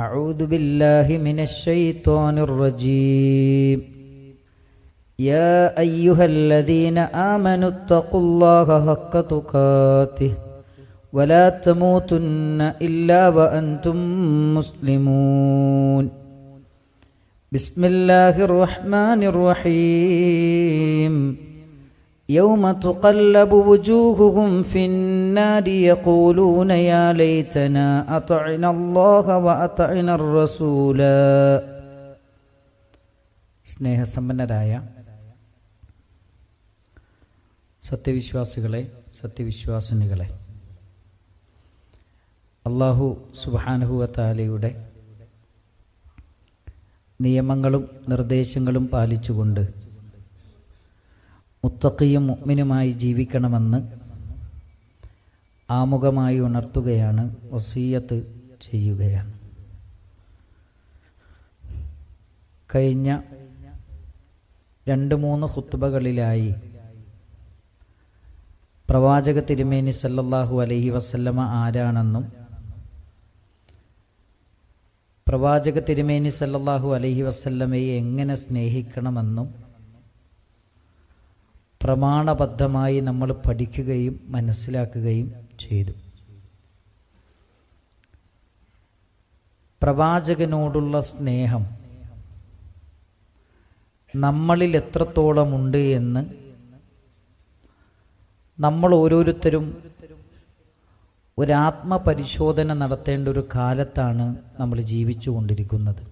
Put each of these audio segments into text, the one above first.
أعوذ بالله من الشيطان الرجيم. يا أيها الذين آمنوا اتقوا الله حق تقاته ولا تموتن إلا وأنتم مسلمون. بسم الله الرحمن الرحيم. يوم تقلب وجوههم في النار يقولون يا ليتنا أطعنا الله وأطعنا الرسول സ്നേഹസമ്പന്നരായ സത്യവിശ്വാസികളെ സത്യവിശ്വാസിനികളെ അള്ളാഹു സുബാനുഹുവത്താലയുടെ നിയമങ്ങളും നിർദ്ദേശങ്ങളും പാലിച്ചുകൊണ്ട് മുത്തക്കിയും മുഗ്മിനുമായി ജീവിക്കണമെന്ന് ആമുഖമായി ഉണർത്തുകയാണ് വസീയത്ത് ചെയ്യുകയാണ്. കഴിഞ്ഞ രണ്ട് മൂന്ന് ഹുത്തുബകളിലായി പ്രവാചക തിരുമേനി സല്ലല്ലാഹു അലഹി വസല്ലമ ആരാണെന്നും പ്രവാചക തിരുമേനി സല്ലല്ലാഹു അലഹി വസല്ലമയെ എങ്ങനെ സ്നേഹിക്കണമെന്നും പ്രമാണബദ്ധമായി നമ്മൾ പഠിക്കുകയും മനസ്സിലാക്കുകയും ചെയ്തു. പ്രവാചകനോടുള്ള സ്നേഹം നമ്മളിൽ എത്രത്തോളമുണ്ട് എന്ന് നമ്മൾ ഓരോരുത്തരും ഒരാത്മപരിശോധന നടത്തേണ്ട ഒരു കാലത്താണ് നമ്മൾ ജീവിച്ചു കൊണ്ടിരിക്കുന്നത്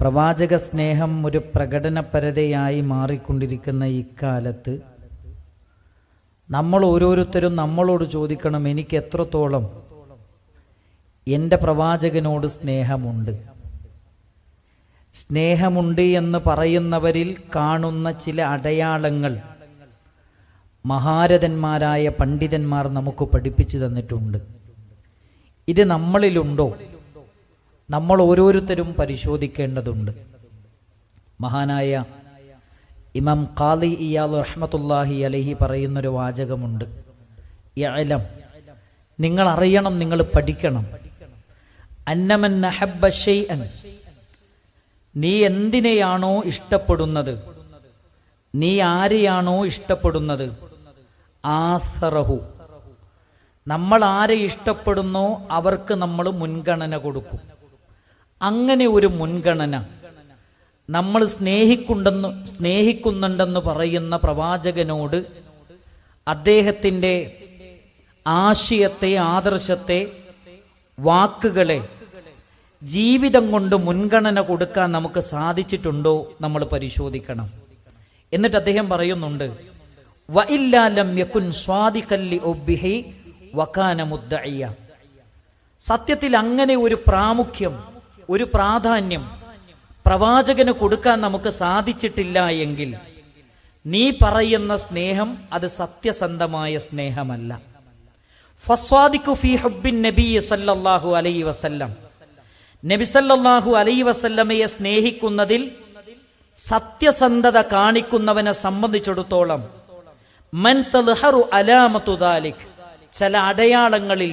പ്രവാചക സ്നേഹം ഒരു പ്രകടനപരതയായി മാറിക്കൊണ്ടിരിക്കുന്ന ഇക്കാലത്ത് നമ്മൾ ഓരോരുത്തരും നമ്മളോട് ചോദിക്കണം എനിക്ക് എത്രത്തോളം എന്റെ പ്രവാചകനോട് സ്നേഹമുണ്ട്? സ്നേഹമുണ്ട് എന്ന് പറയുന്നവരിൽ കാണുന്ന ചില അടയാളങ്ങൾ മഹാരഥന്മാരായ പണ്ഡിതന്മാർ നമുക്ക് പഠിപ്പിച്ചു തന്നിട്ടുണ്ട്. ഇത് നമ്മളിലുണ്ടോ? നമ്മൾ ഓരോരുത്തരും പരിശോധിക്കേണ്ടതുണ്ട്. മഹാനായ ഇമാം ഖാലി ഇയാൽ റഹ്മത്തുല്ലാഹി അലഹി പറയുന്നൊരു വാചകമുണ്ട്. യഅലം നിങ്ങൾ അറിയണം നിങ്ങൾ പഠിക്കണം. അന്നമൻ നഹബ്ബ അൻ നീ എന്തിനെയാണോ ഇഷ്ടപ്പെടുന്നത്? നീ ആരെയാണോ ഇഷ്ടപ്പെടുന്നത്? ആസറഹു. നമ്മൾ ആരെ ഇഷ്ടപ്പെടുന്നോ അവർക്ക് നമ്മൾ മുൻഗണന കൊടുക്കും. അങ്ങനെ ഒരു മുൻഗണന നമ്മൾ സ്നേഹിക്കുണ്ടെന്ന് സ്നേഹിക്കുന്നുണ്ടെന്ന് പറയുന്ന പ്രവാചകനോട് അദ്ദേഹത്തിന്റെ ആശയത്തെ ആദർശത്തെ വാക്കുകളെ ജീവിതം കൊണ്ട് മുൻഗണന കൊടുക്കാൻ നമുക്ക് സാധിച്ചിട്ടുണ്ടോ നമ്മൾ പരിശോധിക്കണം. എന്നിട്ട് അദ്ദേഹം പറയുന്നുണ്ട് മുദ്ദഇയ. സത്യത്തിൽ അങ്ങനെ ഒരു പ്രാമുഖ്യം ഒരു പ്രാധാന്യം പ്രവാചകന് കൊടുക്കാൻ നമുക്ക് സാധിച്ചിട്ടില്ല എങ്കിൽ നീ പറയുന്ന സ്നേഹം അത് സത്യസന്ധമായ സ്നേഹമല്ല. ഫസ്വാദിഖു ഫി ഹബ്ബിൻ നബി സല്ലല്ലാഹു അലൈഹി വസല്ലം. നബി സല്ലല്ലാഹു അലൈഹി വസല്ലമയെ സ്നേഹിക്കുന്നതിൽ സത്യസന്ധത കാണിക്കുന്നവനെ സംബന്ധിച്ചിടത്തോളം മൻ തൽഹറു അലാമത്തു ദാലിക് ചില അടയാളങ്ങളിൽ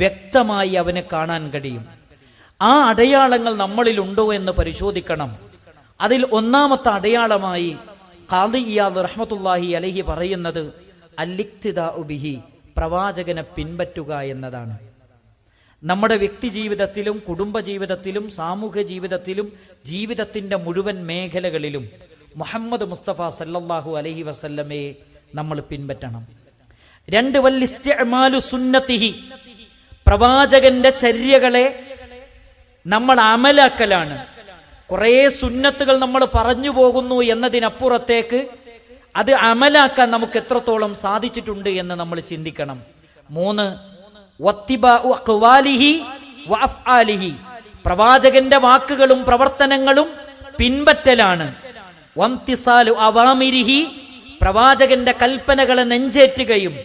വ്യക്തമായി അവന് കാണാൻ കഴിയും. ആ അടയാളങ്ങൾ നമ്മളിൽ ഉണ്ടോ എന്ന് പരിശോധിക്കണം. അതിൽ ഒന്നാമത്തെ അടയാളമായി ഖാദിയാദ് റഹ്മത്തുല്ലാഹി അലഹി പറയുന്നത് അല്ലിക്തിദ ഉബിഹി പ്രവാചകനെ പിൻപറ്റുക എന്നതാണ്. നമ്മുടെ വ്യക്തി ജീവിതത്തിലും കുടുംബ ജീവിതത്തിലും സാമൂഹ്യ ജീവിതത്തിലും ജീവിതത്തിന്റെ മുഴുവൻ മേഖലകളിലും മുഹമ്മദ് മുസ്തഫ സല്ലല്ലാഹു അലഹി വസല്ലമയെ നമ്മൾ പിൻപറ്റണം. രണ്ട് വല്ലിസ്റ്റ് സുന്നത്തിഹി പ്രവാചകന്റെ ചര്യകളെ നമ്മൾ അമലാക്കലാണ്. കുറേ സുന്നത്തുകൾ നമ്മൾ പറഞ്ഞു പോകുന്നു എന്നതിനപ്പുറത്തേക്ക് അത് അമലാക്കാൻ നമുക്ക് എത്രത്തോളം സാധിച്ചിട്ടുണ്ട് എന്ന് നമ്മൾ ചിന്തിക്കണം. മൂന്ന് പ്രവാചകന്റെ വാക്കുകളും പ്രവർത്തനങ്ങളും പിൻപറ്റലാണ്. അവാമിരിഹി. പ്രവാചകന്റെ കൽപ്പനകളെ നെഞ്ചേറ്റുകയും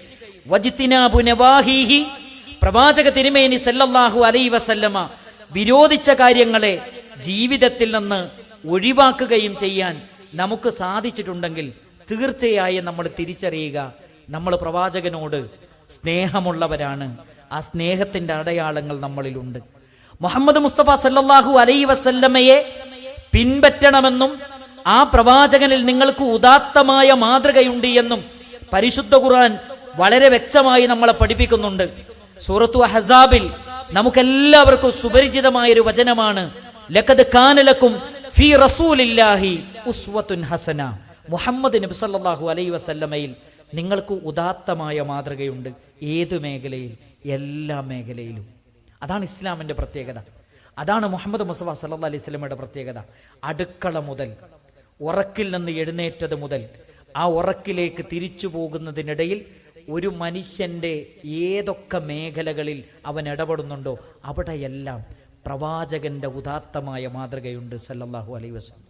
പ്രവാചക തിരുമേനി സല്ലല്ലാഹു അലൈ വസല്ലമ വിരോധിച്ച കാര്യങ്ങളെ ജീവിതത്തിൽ നിന്ന് ഒഴിവാക്കുകയും ചെയ്യാൻ നമുക്ക് സാധിച്ചിട്ടുണ്ടെങ്കിൽ തീർച്ചയായും നമ്മൾ തിരിച്ചറിയുക. നമ്മൾ പ്രവാചകനോട് സ്നേഹമുള്ളവരാണ്. ആ സ്നേഹത്തിന്റെ അടയാളങ്ങൾ നമ്മളിലുണ്ട്. മുഹമ്മദ് മുസ്തഫ സല്ലാഹു അലൈ വസല്ലമയെ പിൻപറ്റണമെന്നും ആ പ്രവാചകനിൽ നിങ്ങൾക്ക് ഉദാത്തമായ മാതൃകയുണ്ട് എന്നും പരിശുദ്ധ ഖുർആൻ വളരെ വ്യക്തമായി നമ്മളെ പഠിപ്പിക്കുന്നുണ്ട്. സൂറത്തു ഹസാബിൽ നമുക്കെല്ലാവർക്കും സുപരിചിതമായ ഒരു വചനമാണ് ലക്കത് കാനലക്കും ഫി റസൂലില്ലാഹി ഉസ്വത്തുൻ ഹസന. മുഹമ്മദ് നബി സല്ലല്ലാഹു അലൈഹി വസല്ലമയിൽ നിങ്ങൾക്ക് ഉദാത്തമായ മാതൃകയുണ്ട്. ഏത് മേഖലയിൽ? എല്ലാ മേഖലയിലും. അതാണ് ഇസ്ലാമിന്റെ പ്രത്യേകത. അതാണ് മുഹമ്മദ് മുസഫ സല്ലാ അലൈഹി സ്വലമയുടെ പ്രത്യേകത. അടുക്കള മുതൽ ഉറക്കിൽ നിന്ന് എഴുന്നേറ്റത് മുതൽ ആ ഉറക്കിലേക്ക് തിരിച്ചു പോകുന്നതിനിടയിൽ ഒരു മനുഷ്യന്റെ ഏതൊക്കെ മേഖലകളിൽ അവൻ ഇടപെടുന്നുണ്ടോ അവിടെയെല്ലാം പ്രവാചകന്റെ ഉദാത്തമായ മാതൃകയുണ്ട് സല്ലല്ലാഹു അലൈ വസ്ലം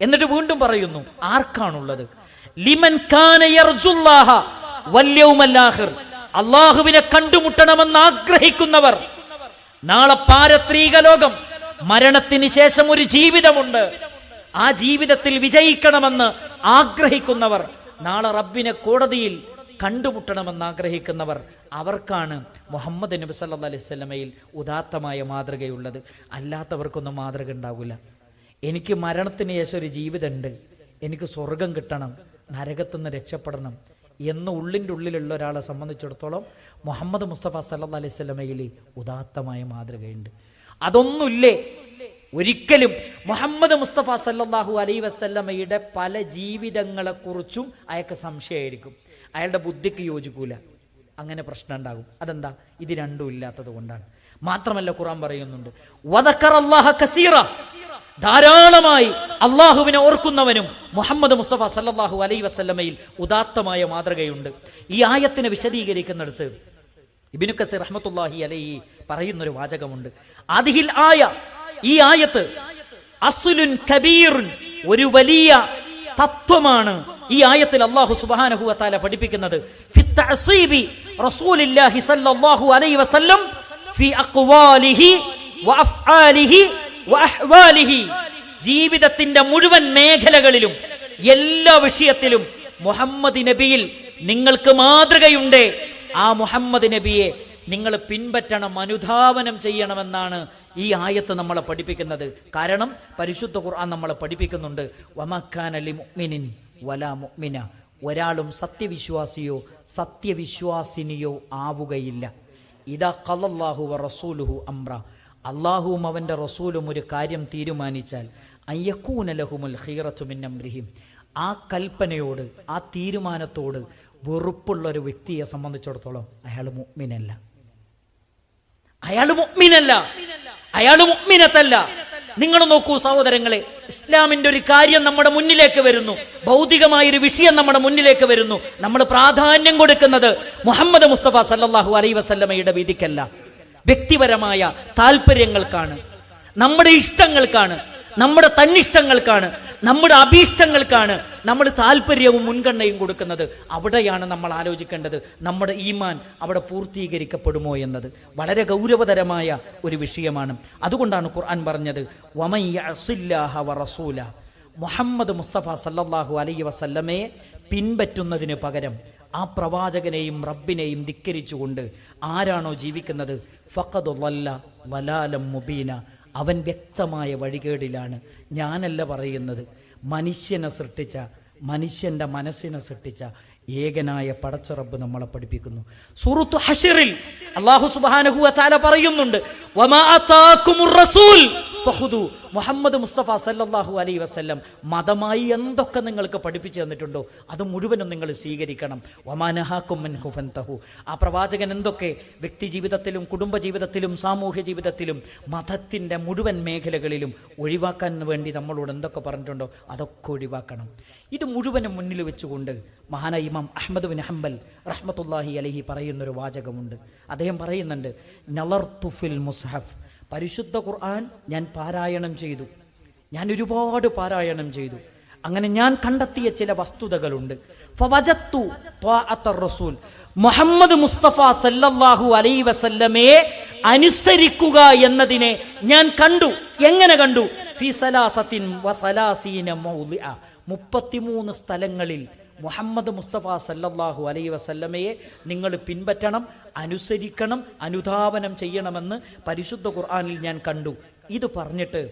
എന്നിട്ട് വീണ്ടും പറയുന്നു ആർക്കാണുള്ളത്? ലിമൻ അള്ളാഹുവിനെ കണ്ടുമുട്ടണമെന്ന് ആഗ്രഹിക്കുന്നവർ. നാളെ പാരത്രീക ലോകം മരണത്തിന് ശേഷം ഒരു ജീവിതമുണ്ട്. ആ ജീവിതത്തിൽ വിജയിക്കണമെന്ന് ആഗ്രഹിക്കുന്നവർ. നാളെ റബ്ബിനെ കോടതിയിൽ കണ്ടുമുട്ടണമെന്ന് ആഗ്രഹിക്കുന്നവർ അവർക്കാണ് മുഹമ്മദ് നബി സല്ലാ അലൈഹി സ്വലമയിൽ ഉദാത്തമായ മാതൃകയുള്ളത്. അല്ലാത്തവർക്കൊന്നും മാതൃക ഉണ്ടാവില്ല. എനിക്ക് മരണത്തിന് ശേഷം ഒരു ജീവിതമുണ്ട്. എനിക്ക് സ്വർഗം കിട്ടണം നരകത്തുനിന്ന് രക്ഷപ്പെടണം എന്ന് ഉള്ളിന്റെ ഉള്ളിലുള്ള ഒരാളെ സംബന്ധിച്ചിടത്തോളം മുഹമ്മദ് മുസ്തഫ സല്ലാ അലൈഹി സ്വലമയിൽ ഉദാത്തമായ മാതൃകയുണ്ട്. അതൊന്നുമില്ലേ? ഒരിക്കലും മുഹമ്മദ് മുസ്തഫ സല്ലാഹു അലൈ വസല്ലമയുടെ പല ജീവിതങ്ങളെക്കുറിച്ചും അയാൾക്ക് സംശയമായിരിക്കും. അയാളുടെ ബുദ്ധിക്ക് യോജിക്കൂല. അങ്ങനെ പ്രശ്നം ഉണ്ടാകും. അതെന്താ? ഇത് രണ്ടും ഇല്ലാത്തത് കൊണ്ടാണ്. മാത്രമല്ല ഖുറാൻ പറയുന്നുണ്ട്. കസീറ. ധാരാളമായി അള്ളാഹുവിനെ ഓർക്കുന്നവനും മുഹമ്മദ് മുസ്തഫ സല്ലാഹു അലൈ വസല്ലമയിൽ ഉദാത്തമായ മാതൃകയുണ്ട്. ഈ ആയത്തിനെ വിശദീകരിക്കുന്നിടത്ത് ഇബിനു കസീർ റഹ്മത്തുല്ലാഹി അലൈ പറയുന്നൊരു വാചകമുണ്ട്. അതിഹിൽ ആയ ഈ ആയത്ത് അസുലുൻ കബീറുൻ ഒരു വലിയ തത്വമാണ് ഈ ആയത്തിൽ അള്ളാഹു സുബാനഹു വാല പഠിപ്പിക്കുന്നത്. ജീവിതത്തിന്റെ മുഴുവൻ മേഖലകളിലും എല്ലാ വിഷയത്തിലും മുഹമ്മദ് നബിയിൽ നിങ്ങൾക്ക് മാതൃകയുണ്ട്. ആ മുഹമ്മദ് നബിയെ നിങ്ങൾ പിൻപറ്റണം അനുധാവനം ചെയ്യണമെന്നാണ് ഈ ആയത്ത് നമ്മളെ പഠിപ്പിക്കുന്നത്. കാരണം പരിശുദ്ധ ഖുർആൻ നമ്മളെ പഠിപ്പിക്കുന്നുണ്ട്. വമക്കാൻ അലി മുഅ്മിനിൻ വലാ മുഅ്മിന. ഒരാളും സത്യവിശ്വാസിയോ സത്യവിശ്വാസിനിയോ ആവുകയില്ല. ഇതാ കലല്ലാഹു റസൂലുഹു അമ്ര അള്ളാഹുവും അവന്റെ റസൂലും ഒരു കാര്യം തീരുമാനിച്ചാൽ അയ്യക്കൂനലഹുമുൽ ഹീറത്തുമിൻ അംരിഹിം. ആ കൽപ്പനയോട് ആ തീരുമാനത്തോട് വെറുപ്പുള്ള ഒരു വ്യക്തിയെ സംബന്ധിച്ചിടത്തോളം അയാൾ മുഅ്മിനല്ല. അയാൾ മുഗ്മിനല്ല അയാൾ മുഅ്മിനത്തല്ല. നിങ്ങൾ നോക്കൂ സഹോദരങ്ങളെ ഇസ്ലാമിന്റെ ഒരു കാര്യം നമ്മുടെ മുന്നിലേക്ക് വരുന്നു. ഭൗതികമായ ഒരു വിഷയം നമ്മുടെ മുന്നിലേക്ക് വരുന്നു. നമ്മൾ പ്രാധാന്യം കൊടുക്കുന്നത് മുഹമ്മദ് മുസ്തഫ സല്ലാഹു അലൈ വസല്ലമയുടെ വിധിക്കല്ല. വ്യക്തിപരമായ താല്പര്യങ്ങൾക്കാണ് നമ്മുടെ ഇഷ്ടങ്ങൾക്കാണ്. നമ്മുടെ തന്നിഷ്ടങ്ങൾക്കാണ്. നമ്മുടെ അഭീഷ്ടങ്ങൾക്കാണ്. നമ്മൾ താല്പര്യവും മുൻഗണനയും കൊടുക്കുന്നത് അവിടെയാണ് നമ്മൾ ആലോചിക്കേണ്ടത്. നമ്മുടെ ഈമാൻ അവിടെ പൂർത്തീകരിക്കപ്പെടുമോ എന്നത് വളരെ ഗൗരവതരമായ ഒരു വിഷയമാണ്. അതുകൊണ്ടാണ് ഖുർആൻ പറഞ്ഞത് വമയ്യസില്ലാഹ വറസൂല. മുഹമ്മദ് മുസ്തഫ സല്ലാഹു അലൈ വസല്ലമയെ പിൻപറ്റുന്നതിന് പകരം ആ പ്രവാചകനെയും റബ്ബിനെയും ധിക്കരിച്ചുകൊണ്ട് ആരാണോ ജീവിക്കുന്നത്? ഫഖദ് വല്ല വലാലം മുബീന. അവൻ വ്യക്തമായ വഴികേടിലാണ്. ഞാനല്ല പറയുന്നത്. മനുഷ്യനെ സൃഷ്ടിച്ച മനുഷ്യന്റെ മനസ്സിനെ സൃഷ്ടിച്ച ഏകനായ പടച്ചുറബ് നമ്മളെ പഠിപ്പിക്കുന്നു. സൂറത്തു ഹഷിറിൽ അള്ളാഹു സുബ്ഹാനഹു വതആല പറയുന്നുണ്ട് ഫഖുദു മുഹമ്മദ് മുസ്തഫ സല്ലാഹു അലൈ വസ്ല്ലം മതമായി എന്തൊക്കെ നിങ്ങൾക്ക് പഠിപ്പിച്ചു തന്നിട്ടുണ്ടോ അത് മുഴുവനും നിങ്ങൾ സ്വീകരിക്കണം. വമാനഹാക്കും ഹുഫൻ തഹു ആ പ്രവാചകൻ എന്തൊക്കെ വ്യക്തി ജീവിതത്തിലും കുടുംബ ജീവിതത്തിലും സാമൂഹ്യ ജീവിതത്തിലും മതത്തിന്റെ മുഴുവൻ മേഖലകളിലും ഒഴിവാക്കാൻ വേണ്ടി നമ്മളോട് എന്തൊക്കെ പറഞ്ഞിട്ടുണ്ടോ അതൊക്കെ ഒഴിവാക്കണം. ഇത് മുഴുവനും മുന്നിൽ വെച്ചുകൊണ്ട് മഹാന ഇമാം അഹമ്മദ് ബിൻ ഹംബൽ റഹ്മത്തുല്ലാഹി അലഹി പറയുന്നൊരു വാചകമുണ്ട്. അദ്ദേഹം പറയുന്നുണ്ട് നളർത്തുഫിൽ മുസ്ഹഫ്. പരിശുദ്ധ ഖുർആൻ ഞാൻ പാരായണം ചെയ്തു. ഞാൻ ഒരുപാട് പാരായണം ചെയ്തു. അങ്ങനെ ഞാൻ കണ്ടെത്തിയ ചില വസ്തുതകളുണ്ട്. ഫവജത്തു റസൂൽ. മുഹമ്മദ് മുസ്തഫ സല്ലല്ലാഹു അലൈ വസല്ലമയെ അനുസരിക്കുക എന്നതിനെ ഞാൻ കണ്ടു. എങ്ങനെ കണ്ടു? ഫി സലാസത്തിൻ മൗലിഅ മുപ്പത്തിമൂന്ന് സ്ഥലങ്ങളിൽ മുഹമ്മദ് മുസ്തഫ സല്ലല്ലാഹു അലൈ വസല്ലമയെ നിങ്ങൾ പിൻപറ്റണം. അനുസരിക്കണം അനുധാവനം ചെയ്യണമെന്ന് പരിശുദ്ധ ഖുർആാനിൽ ഞാൻ കണ്ടു. ഇത് പറഞ്ഞിട്ട്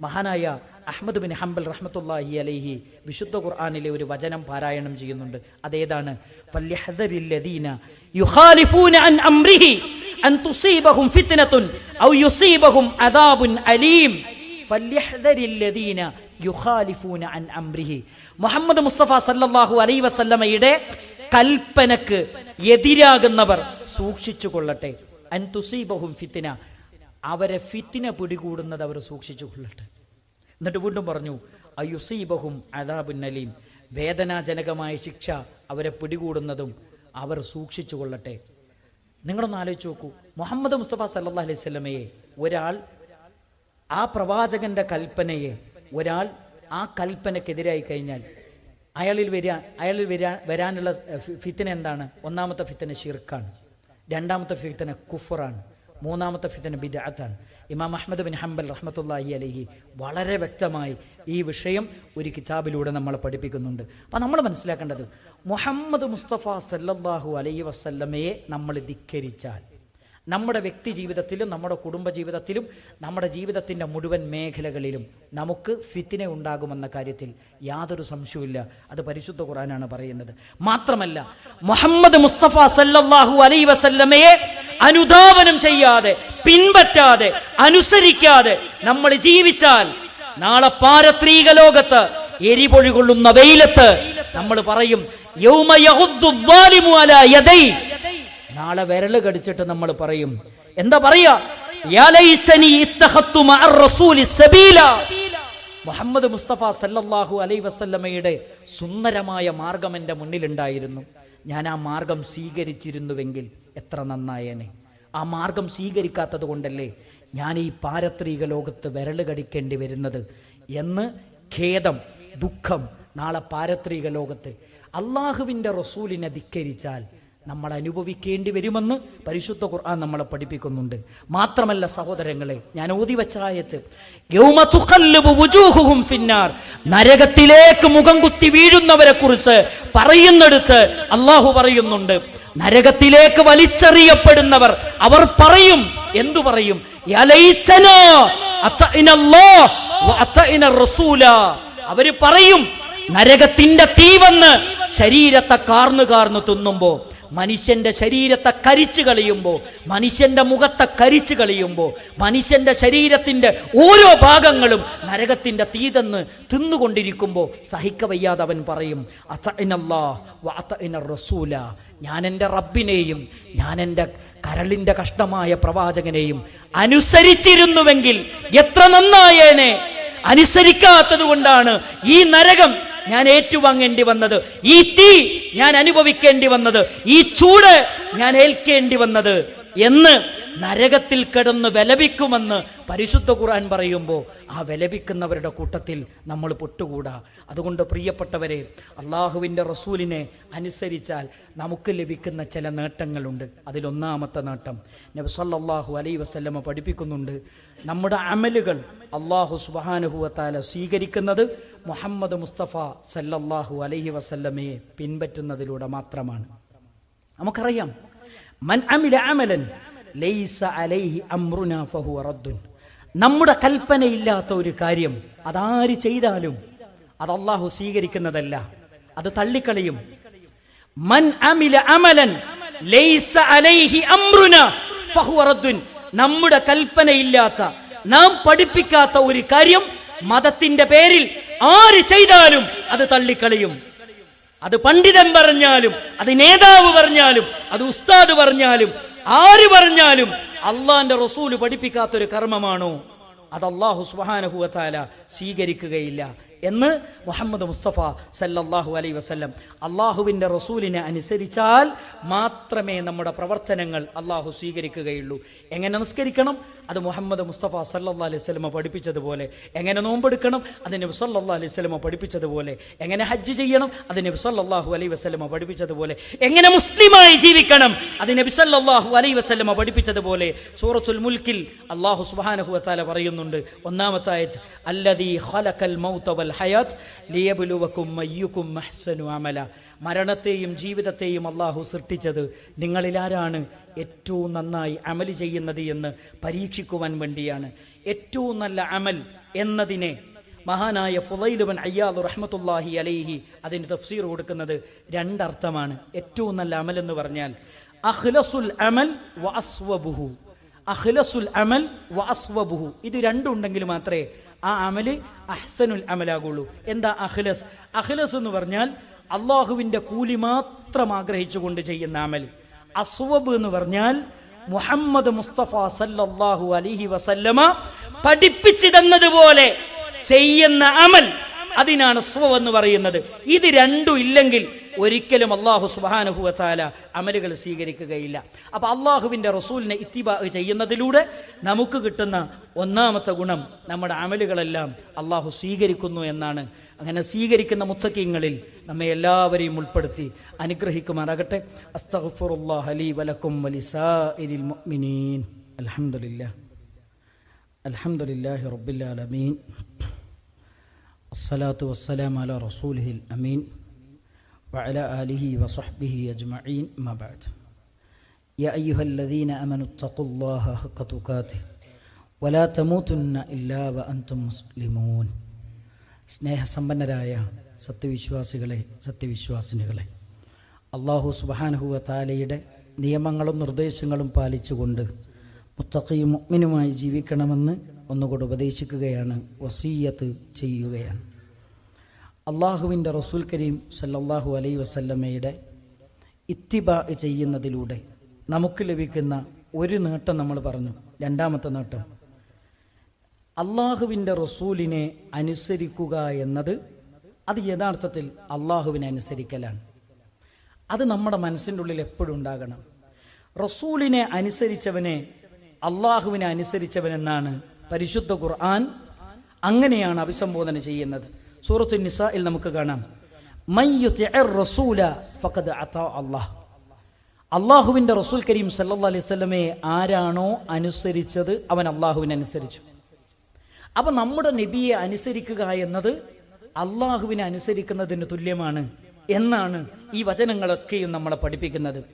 മഹാനായ അഹമ്മദ് ബിൻ ഹംബൽ റഹ്മത്തുല്ലാഹി അലൈഹി വിശുദ്ധ ഖുർആാനിലെ ഒരു വചനം പാരായണം ചെയ്യുന്നുണ്ട്. അതേതാണ്? അലീം. മുഹമ്മദ് മുസ്തഫ സല്ലാഹു അലൈഹി വസല്ലമയുടെ കൽപ്പനക്ക് എതിരാകുന്നവർ സൂക്ഷിച്ചു കൊള്ളട്ടെ. അൻ തുസീബഹും ഫിത്തിന. അവരെ ഫിത്തിന പിടികൂടുന്നത് അവർ സൂക്ഷിച്ചു കൊള്ളട്ടെ. എന്നിട്ട് വീണ്ടും പറഞ്ഞു അയുസീബഹും അദാബുൻ നലീം. വേദനാജനകമായ ശിക്ഷ അവരെ പിടികൂടുന്നതും അവർ സൂക്ഷിച്ചു കൊള്ളട്ടെ. നിങ്ങളൊന്ന് ആലോചിച്ച് നോക്കൂ. മുഹമ്മദ് മുസ്തഫ സല്ലാ അലൈഹി സ്വലമയെ ഒരാൾ ആ പ്രവാചകന്റെ കൽപ്പനയെ ഒരാൾ ആ കൽപ്പനക്കെതിരായി കഴിഞ്ഞാൽ അയാളിൽ വരിക അയാളിൽ വരാ വരാനുള്ള ഫിത്തന എന്താണ്? ഒന്നാമത്തെ ഫിത്തന ഷിർക്കാണ് രണ്ടാമത്തെ ഫിത്തന കുഫറാണ്. മൂന്നാമത്തെ ഫിത്തന ബിദാത്താണ് ഇമാം അഹമ്മദ് ബിൻ ഹംബൽ റഹ്മത്തുള്ളാഹി അലഹി വളരെ വ്യക്തമായി ഈ വിഷയം ഒരു കിതാബിലൂടെ നമ്മളെ പഠിപ്പിക്കുന്നുണ്ട്. അപ്പം നമ്മൾ മനസ്സിലാക്കേണ്ടത് മുഹമ്മദ് മുസ്തഫ സല്ലാഹു അലൈഹി വസല്ലമയെ നമ്മൾ ധിക്കരിച്ചാൽ നമ്മുടെ വ്യക്തി ജീവിതത്തിലും നമ്മുടെ കുടുംബ ജീവിതത്തിലും നമ്മുടെ ജീവിതത്തിന്റെ മുഴുവൻ മേഖലകളിലും നമുക്ക് ഫിത്തിനെ ഉണ്ടാകുമെന്ന കാര്യത്തിൽ യാതൊരു സംശയവുമില്ല. അത് പരിശുദ്ധ ഖുറാനാണ് പറയുന്നത്. മാത്രമല്ല മുഹമ്മദ് മുസ്തഫ സല്ലാഹു അലൈ വസല്ലമയെ അനുധാവനം ചെയ്യാതെ പിൻപറ്റാതെ അനുസരിക്കാതെ നമ്മൾ ജീവിച്ചാൽ നാളെ പാരത്രീക ലോകത്ത് എരിപൊഴി കൊള്ളുന്ന വെയിലത്ത് നമ്മൾ പറയും യൗമ യദൈ നാളെ വിരൽ കടിച്ചിട്ട് നമ്മൾ പറയും. എന്താ പറയാ? മുഹമ്മദ് മുസ്തഫ സല്ലല്ലാഹു അലൈ വസല്ലമയുടെ സുന്ദരമായ മാർഗം എന്റെ മുന്നിലുണ്ടായിരുന്നു. ഞാൻ ആ മാർഗം സ്വീകരിച്ചിരുന്നുവെങ്കിൽ എത്ര നന്നായേനെ. ആ മാർഗം സ്വീകരിക്കാത്തത് കൊണ്ടല്ലേ ഞാൻ ഈ പാരത്രിക ലോകത്ത് വിരൽ കടിക്കേണ്ടി വരുന്നത് എന്ന് ഖേദം ദുഃഖം നാളെ പാരത്രിക ലോകത്ത്. അള്ളാഹുവിന്റെ റസൂലിനെ ധിക്കരിച്ചാൽ നമ്മൾ അനുഭവിക്കേണ്ടി വരുമെന്ന് പരിശുദ്ധ ഖുർആൻ നമ്മളെ പഠിപ്പിക്കുന്നുണ്ട്. മാത്രമല്ല സഹോദരങ്ങളെ ഞാൻ ഓതി വെച്ച ആയത്ത് നരകത്തിലേക്ക് മുഖം കുത്തി വീഴുന്നവരെ കുറിച്ച് പറയുന്നിടത്ത് അള്ളാഹു പറയുന്നുണ്ട്. നരകത്തിലേക്ക് വലിച്ചെറിയപ്പെടുന്നവർ അവർ പറയും. എന്തു പറയും? അവർ പറയും നരകത്തിന്റെ തീവന്ന് ശരീരത്തെ കാർന്നു കാർന്നു തിന്നുമ്പോ മനുഷ്യന്റെ ശരീരത്തെ കരിച്ചു കളയുമ്പോൾ മനുഷ്യന്റെ മുഖത്തെ കരിച്ചു കളയുമ്പോൾ മനുഷ്യന്റെ ശരീരത്തിന്റെ ഓരോ ഭാഗങ്ങളും നരകത്തിന്റെ തീതെന്ന് തിന്നുകൊണ്ടിരിക്കുമ്പോൾ സഹിക്കവയ്യാതെ അവൻ പറയും റസൂല. ഞാൻ എന്റെ റബ്ബിനെയും ഞാൻ എന്റെ കരളിന്റെ കഷ്ടമായ പ്രവാചകനെയും അനുസരിച്ചിരുന്നുവെങ്കിൽ എത്ര നന്നായേനെ. അനുസരിക്കാത്തത് കൊണ്ടാണ് ഈ നരകം ഞാൻ ഏറ്റുവാങ്ങേണ്ടി വന്നത് ഈ തീ ഞാൻ അനുഭവിക്കേണ്ടി വന്നത് ഈ ചൂട് ഞാൻ ഏൽക്കേണ്ടി വന്നത് എന്ന് നരകത്തിൽ കിടന്ന് വിലപിക്കുമെന്ന് പരിശുദ്ധ ഖുർആൻ പറയുമ്പോൾ ആ വിലപിക്കുന്നവരുടെ കൂട്ടത്തിൽ നമ്മൾ പൊട്ടുകൂടാ. അതുകൊണ്ട് പ്രിയപ്പെട്ടവരെ അള്ളാഹുവിന്റെ റസൂലിനെ അനുസരിച്ചാൽ നമുക്ക് ലഭിക്കുന്ന ചില നേട്ടങ്ങളുണ്ട്. അതിലൊന്നാമത്തെ നേട്ടം നബ്സല്ലാഹു അലൈ വസല്ലമ പഠിപ്പിക്കുന്നുണ്ട് നമ്മുടെ അമലുകൾ അള്ളാഹു സുബാനുഹുവത്താല സ്വീകരിക്കുന്നത് മുഹമ്മദ് മുസ്തഫ സല്ലല്ലാഹു അലൈഹി വസല്ലമയെ പിൻപറ്റുന്നതിലൂടെ മാത്രമാണ്. നമുക്കറിയാം മൻ അമില അമലൻ ലൈസ അലൈഹി നമ്മുടെ കൽപ്പനയില്ലാത്ത ഒരു കാര്യം അതാര് ചെയ്താലും അത് അള്ളാഹു സ്വീകരിക്കുന്നതല്ല അത് തള്ളിക്കളയും. മൻ അമില അമലൻ ലൈസ അലൈഹി നമ്മുടെ കൽപ്പനയില്ലാത്ത നാം പഠിപ്പിക്കാത്ത ഒരു കാര്യം മതത്തിന്റെ പേരിൽ ആര് ചെയ്താലും അത് തള്ളിക്കളയും. അത് പണ്ഡിതൻ പറഞ്ഞാലും അത് നേതാവ് പറഞ്ഞാലും അത് ഉസ്താദ് പറഞ്ഞാലും ആര് പറഞ്ഞാലും അള്ളാന്റെ റസൂൽ പഠിപ്പിക്കാത്തൊരു കർമ്മമാണോ? അത് അള്ളാഹു സുബാനഹുവത്താല സ്വീകരിക്കുകയില്ല. എന്ന് മുഹമ്മദ് മുസ്തഫ സല്ലല്ലാഹു അലൈ വസല്ലം അള്ളാഹുവിന്റെ റസൂലിനെ അനുസരിച്ചാൽ മാത്രമേ നമ്മുടെ പ്രവർത്തനങ്ങൾ അള്ളാഹു സ്വീകരിക്കുകയുള്ളൂ. എങ്ങനെ നമസ്കരിക്കണം അത് മുഹമ്മദ് മുസ്തഫ സല്ലാ അലൈഹി സ്വലമ പഠിപ്പിച്ചതുപോലെ. എങ്ങനെ നോമ്പെടുക്കണം? അത് നബി സല്ലല്ലാ അലൈഹി സ്വലമ പഠിപ്പിച്ചതുപോലെ. എങ്ങനെ ഹജ്ജ് ചെയ്യണം? അത് നബി സല്ലല്ലാഹു അലൈഹി വസല്ലമ പഠിപ്പിച്ചതുപോലെ. എങ്ങനെ മുസ്ലിമായി ജീവിക്കണം? അത് നബി സല്ലല്ലാഹു അലൈഹി വസല്ലമ പഠിപ്പിച്ചതുപോലെ. സൂറത്തുൽ മുൽക്കിൽ അള്ളാഹു സുബ്ഹാനഹു വതആല പറയുന്നുണ്ട്. ഒന്നാമത്തെ അല്ലദീ ഖലഖൽ മൗത വൽ ഹയാത്ത് ലിയബുലുവക്കും മയ്യുക്കും മഹ്സനു അമല. മരണത്തെയും ജീവിതത്തെയും അള്ളാഹു സൃഷ്ടിച്ചത് നിങ്ങളിലാരാണ് ഏറ്റവും നന്നായി അമൽ ചെയ്യുന്നത് എന്ന് പരീക്ഷിക്കുവാൻ വേണ്ടിയാണ്. ഏറ്റവും നല്ല അമൽ എന്നതിനെ മഹാനായ ഫുലൈലുബൻ അയ്യാദ് റഹ്മത്തുല്ലാഹി അലൈഹി അതിന് തഫ്സീർ കൊടുക്കുന്നത് രണ്ടർത്ഥമാണ്. ഏറ്റവും നല്ല അമൽ എന്ന് പറഞ്ഞാൽ അഖ്ലസുൽ അമൽ വ അസ്വബുഹു. അഖ്ലസുൽ അമൽ വ അസ്വബുഹു. ഇത് രണ്ടുണ്ടെങ്കിൽ മാത്രമേ ആ അമൽ അഹ്സനുൽ അമലാകുള്ളൂ. എന്താ അഖ്ലസ്? അഖ്ലസ് എന്ന് പറഞ്ഞാൽ അള്ളാഹുവിന്റെ കൂലി മാത്രം ആഗ്രഹിച്ചുകൊണ്ട് ചെയ്യുന്ന അമൽ അസ്വബ് എന്ന് പറഞ്ഞാൽ മുഹമ്മദ് മുസ്തഫ സല്ലല്ലാഹു അലിഹി വസല്ലമ പഠിപ്പിച്ചു തന്നതുപോലെ ചെയ്യുന്ന അമൽ. അതിനാണ് സ്വ എന്ന് പറയുന്നത്. ഇത് രണ്ടും ഇല്ലെങ്കിൽ ഒരിക്കലും അള്ളാഹു സുബാനുഹുവത്താല അമലുകൾ സ്വീകരിക്കുകയില്ല അപ്പൊ അള്ളാഹുവിന്റെ റസൂലിനെ ഇത്തിബാ ചെയ്യുന്നതിലൂടെ നമുക്ക് കിട്ടുന്ന ഒന്നാമത്തെ ഗുണം നമ്മുടെ അമലുകളെല്ലാം അള്ളാഹു സ്വീകരിക്കുന്നു എന്നാണ് അങ്ങനെ സ്വീകരിക്കുന്ന മുത്തക്കിങ്ങളിൽ നമ്മെ എല്ലാവരെയും ഉൾപ്പെടുത്തി അനുഗ്രഹിക്കുമാറാകട്ടെ അസ്തഗ്ഫിറുല്ലാഹ് ലീ വലക്കും വലിസാഇരിൽ മുഅ്മിനീൻ അൽഹംദുലില്ലാഹ് അൽഹംദുലില്ലാഹി റബ്ബിൽ ആലമീൻ الصلاة والسلام على رسوله الأمين وعلى آله وصحبه أجمعين ما بعد يا أيها الذين آمنوا اتقوا الله حق تقاته ولا تموتن إلا وأنتم مسلمون സ്നേഹസമ്പന്നരായ സത്യവിശ്വാസികളെ സത്യവിശ്വാസിനികളെ അള്ളാഹു സുബാനഹുവ താലയുടെ നിയമങ്ങളും നിർദ്ദേശങ്ങളും പാലിച്ചുകൊണ്ട് മുത്തഖയും മുഅ്മിനുമായി ജീവിക്കണമെന്ന് ഒന്നുകൂടെ ഉപദേശിക്കുകയാണ് വസീയത്ത് ചെയ്യുകയാണ് അള്ളാഹുവിന്റെ റസൂൽ കരീം സല്ലാഹു അലൈ വസല്ലമ്മയുടെ ഇത്തിബ ചെയ്യുന്നതിലൂടെ നമുക്ക് ലഭിക്കുന്ന ഒരു നേട്ടം നമ്മൾ പറഞ്ഞു. രണ്ടാമത്തെ നേട്ടം. അള്ളാഹുവിന്റെ റസൂലിനെ അനുസരിക്കുക എന്നത് അത് യഥാർത്ഥത്തിൽ അള്ളാഹുവിനെ അനുസരിക്കലാണ്. അത് നമ്മുടെ മനസ്സിന്റെ ഉള്ളിൽ എപ്പോഴും ഉണ്ടാകണം. റസൂലിനെ അനുസരിച്ചവനെ അള്ളാഹുവിനെ അനുസരിച്ചവനെന്നാണ് പരിശുദ്ധ ഖുർആൻ അങ്ങനെയാണ് അഭിസംബോധന ചെയ്യുന്നത്. സൂറത്തു നിസയിൽ നമുക്ക് കാണാം. റസൂല അതാ അള്ളാഹ്. അള്ളാഹുവിന്റെ റസൂൽ കരീം സല്ലാ അലൈഹി സ്വലമെ ആരാണോ അനുസരിച്ചത് അവൻ അള്ളാഹുവിനെ അനുസരിച്ചു അപ്പം നമ്മുടെ നബിയെ അനുസരിക്കുക എന്നത് അള്ളാഹുവിനെ അനുസരിക്കുന്നതിന് തുല്യമാണ് എന്നാണ് ഈ വചനങ്ങളൊക്കെയും നമ്മളെ പഠിപ്പിക്കുന്നത്.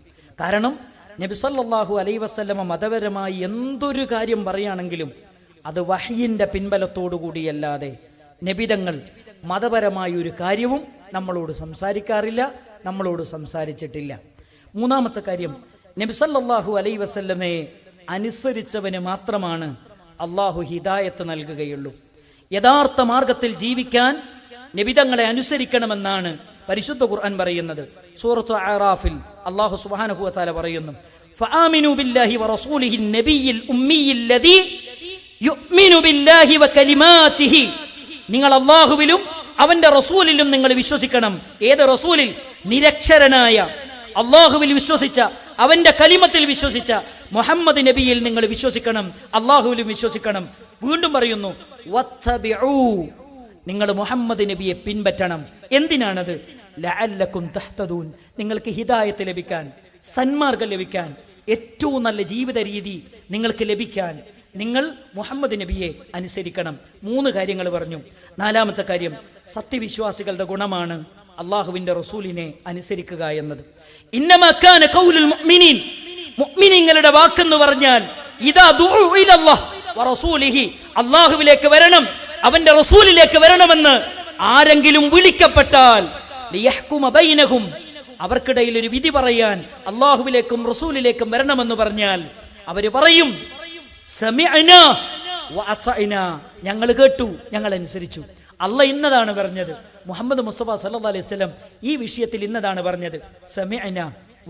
കാരണം നബി സല്ലാഹു അലൈ വസല്ലമ മതപരമായി എന്തൊരു കാര്യം പറയുകയാണെങ്കിലും അത് വഹയിന്റെ പിൻബലത്തോടു കൂടിയല്ലാതെ നബിതങ്ങൾ മതപരമായ ഒരു കാര്യവും നമ്മളോട് സംസാരിക്കാറില്ല നമ്മളോട് സംസാരിച്ചിട്ടില്ല. മൂന്നാമത്തെ കാര്യം നബിസല്ലാഹു അലൈ വസല്ലമെ അനുസരിച്ചവന് മാത്രമാണ് അള്ളാഹു ഹിദായത്ത് നൽകുകയുള്ളൂ. യഥാർത്ഥ മാർഗത്തിൽ ജീവിക്കാൻ നബിതങ്ങളെ അനുസരിക്കണമെന്നാണ് പരിശുദ്ധ ഖുർആൻ പറയുന്നത്. സൂറത്ത് ആറാഫിൽ അള്ളാഹു സുബാനഹു വതആല പറയുന്നു ഫആമിനു ബില്ലാഹി വറസൂലിഹി നബിയിൽ ഉമ്മിയിൽ ലദീ യുഅ്മിനു ബില്ലാഹി വകലിമാതിഹി നിങ്ങൾ അള്ളാഹുവിലും അവന്റെ റസൂലിലും നിങ്ങൾ വിശ്വസിക്കണം. ഏത് റസൂലിൽ? നിരക്ഷരനായ. അള്ളാഹുവിൽ വിശ്വസിച്ച അവന്റെ കലിമത്തിൽ വിശ്വസിച്ച മുഹമ്മദ് നബിയിൽ നിങ്ങൾ വിശ്വസിക്കണം. അള്ളാഹുവിലും വിശ്വസിക്കണം. വീണ്ടും പറയുന്നു. നിങ്ങൾ മുഹമ്മദ് നബിയെ പിൻപറ്റണം. എന്തിനാണത്? ലഅല്ലക്കും തഹ്തദൂൻ. നിങ്ങൾക്ക് ഹിദായത്ത് ലഭിക്കാൻ സന്മാർഗം ലഭിക്കാൻ ഏറ്റവും നല്ല ജീവിത രീതി നിങ്ങൾക്ക് ലഭിക്കാൻ. നിങ്ങൾ മുഹമ്മദ് നബിയെ അനുസരിക്കണം. മൂന്ന് കാര്യങ്ങൾ പറഞ്ഞു. നാലാമത്തെ കാര്യം സത്യവിശ്വാസികളുടെ ഗുണമാണ് അള്ളാഹുവിന്റെ റസൂലിനെ അനുസരിക്കുക എന്നത്. മുഅ്മിനീങ്ങളുടെ വാക്കെന്ന് പറഞ്ഞാൽ അള്ളാഹുവിലേക്ക് വരണം അവന്റെ റസൂലിലേക്ക് വരണമെന്ന് ആരെങ്കിലും വിളിക്കപ്പെട്ടാൽ അവർക്കിടയിൽ ഒരു വിധി പറയാൻ അള്ളാഹുവിലേക്കും റസൂലിലേക്കും വരണമെന്ന് പറഞ്ഞാൽ അവർ പറയും ഞങ്ങൾ കേട്ടു ഞങ്ങൾ അനുസരിച്ചു. അല്ല ഇന്നതാണ് പറഞ്ഞത്. മുഹമ്മദ് മുസ്തഫ സല്ലല്ലാഹു അലൈഹി വസല്ലം ഈ വിഷയത്തിൽ ഇന്നതാണ് പറഞ്ഞത്. സമിഅന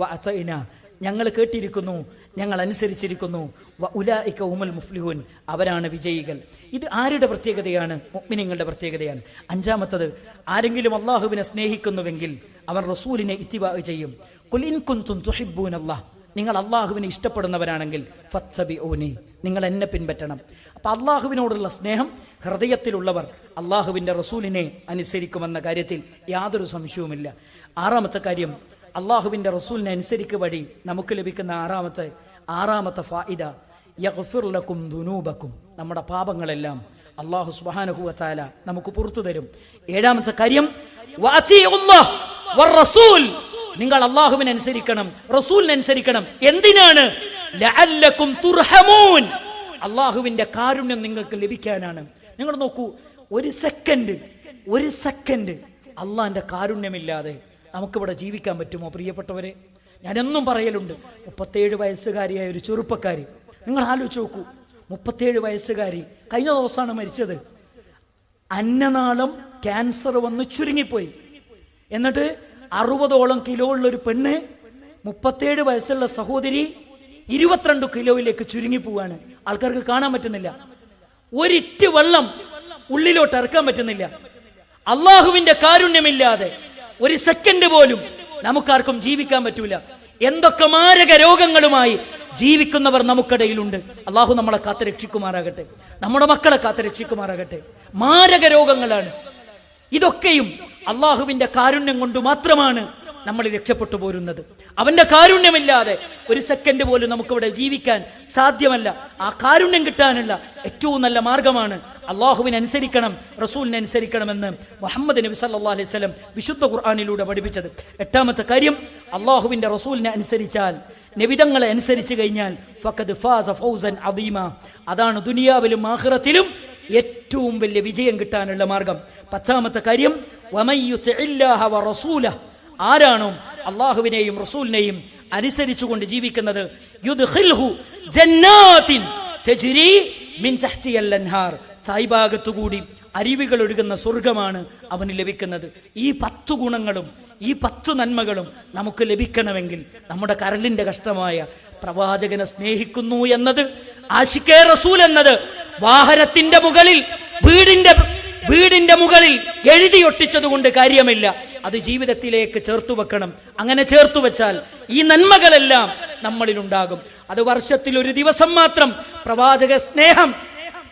വഅതഅന ഞങ്ങൾ കേട്ടിരിക്കുന്നു ഞങ്ങൾ അനുസരിച്ചിരിക്കുന്നു. വ ഉലായിക ഉമൽ മുഫ്ലിഹുൻ. അവരാണ് വിജയികൾ. ഇത് ആരുടെ പ്രത്യേകതയാണ്? മുഅ്മിനീങ്ങളുടെ പ്രത്യേകതയാണ്. അഞ്ചാമത്തത് ആരെങ്കിലും അള്ളാഹുവിനെ സ്നേഹിക്കുന്നുവെങ്കിൽ അവൻ റസൂലിനെ ഇത്തിവാ ചെയ്യും. ഖുൽ ഇൻ കുൻതും തുഹിബ്ബൂൻ അല്ലാഹ് നിങ്ങൾ അള്ളാഹുവിനെ ഇഷ്ടപ്പെടുന്നവരാണെങ്കിൽ ഫത്സബി ഓനി നിങ്ങൾ എന്നെ പിൻപറ്റണം. അപ്പൊ അള്ളാഹുവിനോടുള്ള സ്നേഹം ഹൃദയത്തിലുള്ളവർ അള്ളാഹുവിന്റെ റസൂലിനെ അനുസരിക്കുമെന്ന കാര്യത്തിൽ യാതൊരു സംശയവുമില്ല. ആറാമത്തെ കാര്യം അള്ളാഹുവിന്റെ റസൂലിനെ അനുസരിക്കുക വഴി നമുക്ക് ലഭിക്കുന്ന ആറാമത്തെ ആറാമത്തെ ഫായിദ യഗ്ഫിർ ലക്കും ദുനൂബക്കും. നമ്മുടെ പാപങ്ങളെല്ലാം അള്ളാഹു സുബാനഹുല നമുക്ക് പുറത്തു തരും. ഏഴാമത്തെ കാര്യം. നിങ്ങൾ അള്ളാഹുവിനെ അനുസരിക്കണം റസൂലിനെ അനുസരിക്കണം എന്തിനാണ് തുർഹമൂൻ. അള്ളാഹുവിന്റെ കാരുണ്യം നിങ്ങൾക്ക് ലഭിക്കാനാണ്. നിങ്ങൾ നോക്കൂ ഒരു സെക്കൻഡ് ഒരു സെക്കൻഡ് അള്ളാഹിന്റെ കാരുണ്യമില്ലാതെ നമുക്കിവിടെ ജീവിക്കാൻ പറ്റുമോ പ്രിയപ്പെട്ടവരെ? ഞാനെന്നും പറയലുണ്ട് മുപ്പത്തേഴ് വയസ്സുകാരിയായ ഒരു ചെറുപ്പക്കാരി. നിങ്ങൾ ആലോചിച്ച് നോക്കൂ മുപ്പത്തേഴ് വയസ്സുകാരി കഴിഞ്ഞ ദിവസമാണ് മരിച്ചത്. അന്നനാളം ക്യാൻസർ വന്ന് ചുരുങ്ങിപ്പോയി. എന്നിട്ട് അറുപതോളം കിലോ ഉള്ള ഒരു പെണ്ണ് മുപ്പത്തേഴ് വയസ്സുള്ള സഹോദരി ഇരുപത്തിരണ്ട് കിലോയിലേക്ക് ചുരുങ്ങി പോവാണ്. ആൾക്കാർക്ക് കാണാൻ പറ്റുന്നില്ല. ഒരിറ്റ് വെള്ളം ഉള്ളിലോട്ട് ഇറക്കാൻ പറ്റുന്നില്ല. അള്ളാഹുവിന്റെ കാരുണ്യമില്ലാതെ ഒരു സെക്കൻഡ് പോലും നമുക്കാർക്കും ജീവിക്കാൻ പറ്റൂല. എന്തൊക്കെ മാരക രോഗങ്ങളുമായി ജീവിക്കുന്നവർ നമുക്കിടയിലുണ്ട്. അള്ളാഹു നമ്മളെ കാത്ത് രക്ഷിക്കുമാറാകട്ടെ നമ്മുടെ മക്കളെ കാത്ത് രക്ഷിക്കുമാറാകട്ടെ മാരക രോഗങ്ങളാണ്. ഇതൊക്കെയും അള്ളാഹുവിന്റെ കാരുണ്യം കൊണ്ട് മാത്രമാണ് നമ്മൾ രക്ഷപ്പെട്ടു പോരുന്നത്. അവന്റെ കാരുണ്യമില്ലാതെ ഒരു സെക്കൻഡ് പോലും നമുക്കിവിടെ ജീവിക്കാൻ സാധ്യമല്ല. ആ കാരുണ്യം കിട്ടാനുള്ള ഏറ്റവും നല്ല മാർഗമാണ് അള്ളാഹുവിനെ അനുസരിക്കണം റസൂലിനെ മുഹമ്മദ് നബി സല്ലാ അലൈഹി സ്വലം വിശുദ്ധ ഖുർആാനിലൂടെ പഠിപ്പിച്ചത്. എട്ടാമത്തെ കാര്യം അള്ളാഹുവിന്റെ റസൂലിനെ അനുസരിച്ചാൽ നബിതങ്ങളെ അനുസരിച്ച് കഴിഞ്ഞാൽ ഫാസ ഫൗസൻ അദീമ. അതാണ് ദുനിയാവിലും ആഹ്റത്തിലും വലിയ വിജയം കിട്ടാനുള്ള മാർഗം. പത്താമത്തെ കാര്യം ആരാണോ അള്ളാഹുവിനെയും റസൂലിനെയും അനുസരിച്ചുകൊണ്ട് ജീവിക്കുന്നത്? തായ്ഭാഗത്തുകൂടി അരുവികൾ ഒഴുകുന്ന സ്വർഗമാണ് അവന് ലഭിക്കുന്നത്. ഈ പത്തു ഗുണങ്ങളും ഈ പത്തു നന്മകളും നമുക്ക് ലഭിക്കണമെങ്കിൽ നമ്മുടെ കരളിന്റെ കഷ്ടമായ പ്രവാചകനെ സ്നേഹിക്കുന്നു എന്നത് ആശിക്കേ റസൂൽ എന്നത് വാഹനത്തിന്റെ മുകളിൽ വീടിന്റെ വീടിന്റെ മുകളിൽ എഴുതിയൊട്ടിച്ചത് കൊണ്ട് കാര്യമില്ല. അത് ജീവിതത്തിലേക്ക് ചേർത്തു വെക്കണം. അങ്ങനെ ചേർത്തു വെച്ചാൽ ഈ നന്മകളെല്ലാം നമ്മളിൽ ഉണ്ടാകും. അത് വർഷത്തിൽ ഒരു ദിവസം മാത്രം പ്രവാചക സ്നേഹം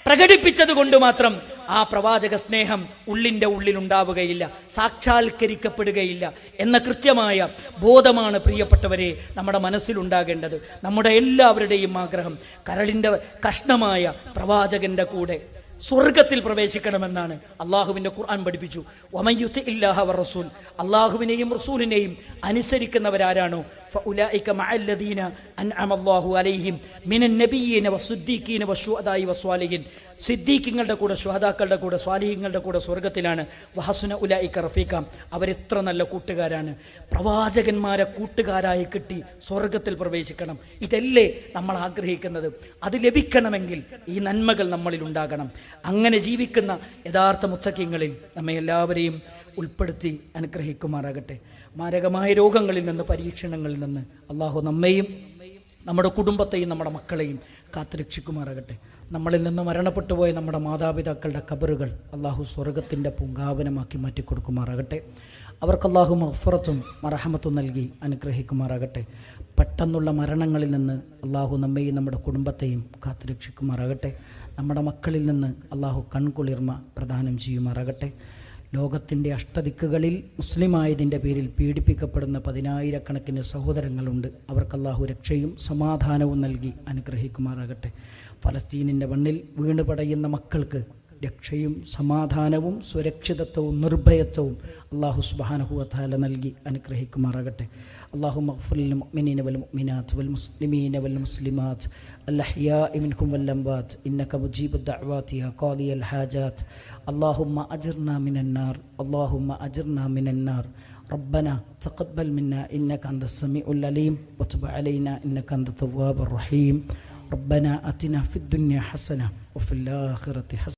പ്രകടിപ്പിച്ചത് കൊണ്ട് മാത്രം ആ പ്രവാചക സ്നേഹം ഉള്ളിന്റെ ഉള്ളിലുണ്ടാവുകയില്ല സാക്ഷാത്കരിക്കപ്പെടുകയില്ല എന്ന കൃത്യമായ ബോധമാണ് പ്രിയപ്പെട്ടവരെ നമ്മുടെ മനസ്സിലുണ്ടാകേണ്ടത്. നമ്മുടെ എല്ലാവരുടെയും ആഗ്രഹം കരളിന്റെ കഷ്ണമായ പ്രവാചകന്റെ കൂടെ സ്വർഗത്തിൽ പ്രവേശിക്കണമെന്നാണ്. അള്ളാഹുവിന്റെ ഖുർആൻ പഠിപ്പിച്ചു. ഒമയുത്ത് ഇല്ലാഹ റസൂൽ. അള്ളാഹുവിനെയും റസൂലിനെയും അനുസരിക്കുന്നവരാരാണോ? فأولئك مع الذين أنعم الله عليهم من النبيين والصديقين والشهداء والصالحين സിദ്ദീഖിങ്ങളുടെ കൂടെ ശുഹദാക്കളുടെ കൂടെ സ്വാലിഹിങ്ങളുടെ കൂടെ സ്വർഗത്തിലാണ് വഹസുന ഉലായിക്ക റഫീഖ അവരെത്ര നല്ല കൂട്ടുകാരാണ് പ്രവാചകന്മാരെ കൂട്ടുകാരായി കിട്ടി സ്വർഗത്തിൽ പ്രവേശിക്കണം ഇതല്ലേ നമ്മൾ ആഗ്രഹിക്കുന്നത് അത് ലഭിക്കണമെങ്കിൽ ഈ നന്മകൾ നമ്മളിൽ ഉണ്ടാകണം അങ്ങനെ ജീവിക്കുന്ന യഥാർത്ഥ മുത്തക്കിങ്ങളിൽ നമ്മെ എല്ലാവരെയും ഉൾപ്പെടുത്തി അനുഗ്രഹിക്കുമാറാകട്ടെ മാരകമായ രോഗങ്ങളിൽ നിന്ന് പരീക്ഷണങ്ങളിൽ നിന്ന് അള്ളാഹു നമ്മെയും നമ്മുടെ കുടുംബത്തെയും നമ്മുടെ മക്കളെയും കാത്തുരക്ഷിക്കുമാറാകട്ടെ. നമ്മളിൽ നിന്ന് മരണപ്പെട്ടു പോയ നമ്മുടെ മാതാപിതാക്കളുടെ കബറുകൾ അള്ളാഹു സ്വർഗത്തിന്റെ പൂങ്കാവനമാക്കി മാറ്റിക്കൊടുക്കുമാറാകട്ടെ. അവർക്ക് അള്ളാഹു മഹഫറത്തും മറഹമത്തും നൽകി അനുഗ്രഹിക്കുമാറാകട്ടെ. പെട്ടെന്നുള്ള മരണങ്ങളിൽ നിന്ന് അള്ളാഹു നമ്മെയും നമ്മുടെ കുടുംബത്തെയും കാത്തുരക്ഷിക്കുമാറാകട്ടെ. നമ്മുടെ മക്കളിൽ നിന്ന് അള്ളാഹു കൺകുളിർമ പ്രദാനം ചെയ്യുമാറാകട്ടെ. ലോകത്തിന്റെ അഷ്ടദിക്കുകളിൽ മുസ്ലിമായതിന്റെ പേരിൽ പീഡിപ്പിക്കപ്പെടുന്ന പതിനായിരക്കണക്കിന് സഹോദരങ്ങളുണ്ട്. അവർക്ക് അള്ളാഹു രക്ഷയും സമാധാനവും നൽകി അനുഗ്രഹിക്കുമാറാകട്ടെ. ഫലസ്തീനിന്റെ മണ്ണിൽ വീണ് പടയുന്ന മക്കൾക്ക് രക്ഷയും സമാധാനവും സുരക്ഷിതത്വവും നിർഭയത്വവും അള്ളാഹു സുബാനഹുവത്താല നൽകി അനുഗ്രഹിക്കുമാറാകട്ടെ അള്ളാഹു മഹ്ഫുലിൽ മുഅ്മിനീന വൽ മുഅ്മിനാത്ത് വൽ മുസ്ലിമീന വൽ മുസ്ലിമാത്ത് الأحياء منهم والأموات إنك مجيب الدعوات يا قاضي الحاجات اللهم أجرنا من النار اللهم أجرنا من النار ربنا تقبل منا إنك أنت السميع العليم وتب علينا إنك أنت التواب الرحيم ربنا أتنا في الدنيا حسنة وفي الآخرة حسنة